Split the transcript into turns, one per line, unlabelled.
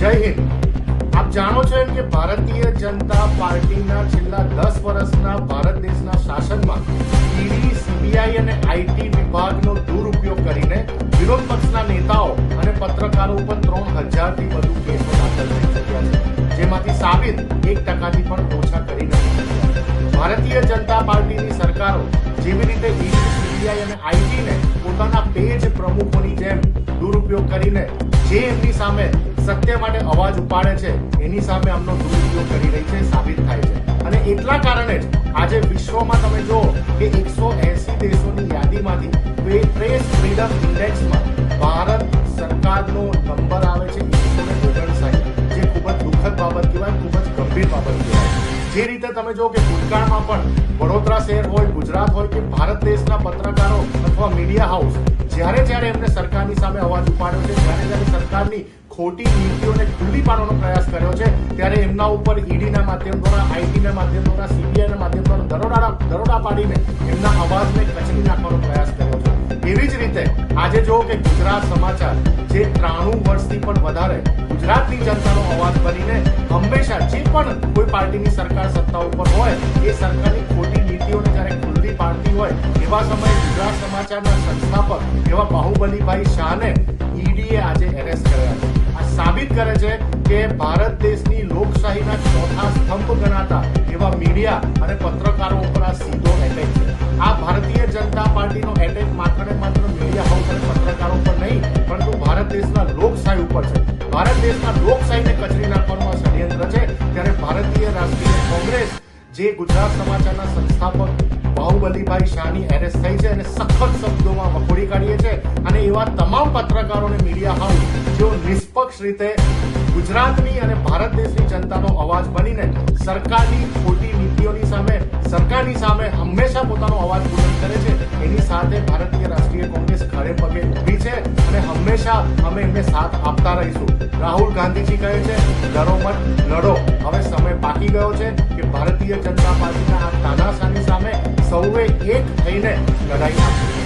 જય હિન્દ. આપ જાણો છો એમ કે ભારતીય જનતા પાર્ટીના છેલ્લા દસ વર્ષના ભારત દેશના શાસનમાં ઈડી સીબીઆઈ અને આઈટી વિભાગનો દુરુપયોગ કરીને વિરોધ પક્ષના નેતાઓ અને પત્રકારો ઉપર ત્રણ હજારથી વધુ કેસો દાખલ થઈ ચૂક્યા છે, જેમાંથી સાબિત એક ટકાથી પણ ઓછા કરી નથી ભારતીય જનતા પાર્ટીની સરકારો જેવી રીતે ઈડી, સીબીઆઈ અને આઈટીને પોતાના પેજ પ્રમુખોની જેમ દુરુપયોગ કરીને જે એમની સામે સત્ય માટે અવાજ ઉપાડે છે, એની સામે આમનો દુરુપયોગ કરી રહી છે, સાબિત થાય છે. અને એટલા કારણે જ આજે વિશ્વમાં તમે જુઓ કે એકસો એસી દેશોની યાદીમાંથી પ્રેસ ફ્રીડમ ઇન્ડેક્સમાં ભારત સરકારનો નંબર આવે છે એકસો ને ઓગણસાઠ જે ખૂબ જ દુઃખદ બાબત કહેવાય ખૂબ જ ગંભીર બાબત કહેવાય. જે રીતે તમે જો કે ભૂતકાળમાં પણ વડોદરા શહેર હોય, ગુજરાત હોય કે ભારત દેશના પત્રકારો અથવા મીડિયા હાઉસ જ્યારે જ્યારે એમને સરકારની સામે અવાજ ઉપાડ્યો છે, જ્યારે જ્યારે સરકારની ખોટી નીતિઓને ખુલ્લી પાડવાનો પ્રયાસ કર્યો છે, ત્યારે એમના ઉપર ઈડીના માધ્યમ દ્વારા, આઈટીના માધ્યમ દ્વારા, સીબીઆઈના માધ્યમ દ્વારા દરોડા દરોડા પાડીને એમના અવાજને કચડી નાખવાનો પ્રયાસ આજે જો કે ગુજરાત સમાચાર જે ત્રાણું વર્ષથી પણ વધારે ગુજરાતની જનતાનો અવાજ બનીને હંમેશા જે પણ કોઈ પાર્ટીની સરકાર સત્તા ઉપર હોય, એ સરકારની ખોટી નીતિઓને જ્યારે ખુલ્લી પાડતી હોય, એવા સમયે ગુજરાત સમાચારના સંસ્થાપક એવા બાહુબલીભાઈ શાહને ઈડીએ આજે એરેસ્ટ કર્યા છે. આ સાબિત કરે છે કે ભારત દેશની લોકશાહીના ચોથા સ્તંભ ગણાતા એવા મીડિયા અને પત્રકારો ભારત દેશના લોકશાહી ઉપર છે. ભારત દેશના લોકશાહીને કચરી નાખવાનું ષડયંત્ર છે. ત્યારે ભારતીય રાષ્ટ્રીય કોંગ્રેસ, જે ગુજરાત સમાચારના સંસ્થાપક બાહુબલીભાઈ શાહની એરેસ્ટ થઈ છે અને સખત શબ્દોમાં વખોડી કાઢીએ છે. અને એવા તમામ પત્રકારોને મીડિયા હાઉસ જેઓ નિષ્પક્ષ રીતે ગુજરાતની અને ભારત દેશની જનતાનો અવાજ બનીને સરકારની ખોટી નીતિઓની સામે, સરકારની સામે હંમેશા પોતાનો અવાજ બુલંદ કરે છે. એની સાથે ભારતીય રાષ્ટ્રીય કોંગ્રેસ ખડે પગે ઊભી છે. અને હંમેશા અમે એમને સાથ આપતા રહીશું રાહુલ ગાંધીજી કહે છે, ડરો મત, લડો હવે સમય બાકી ગયો છે કે ભારતીય જનતા પાર્ટીના આ તાનાશાની સામે સૌએ એક થઈને લડાઈ જય.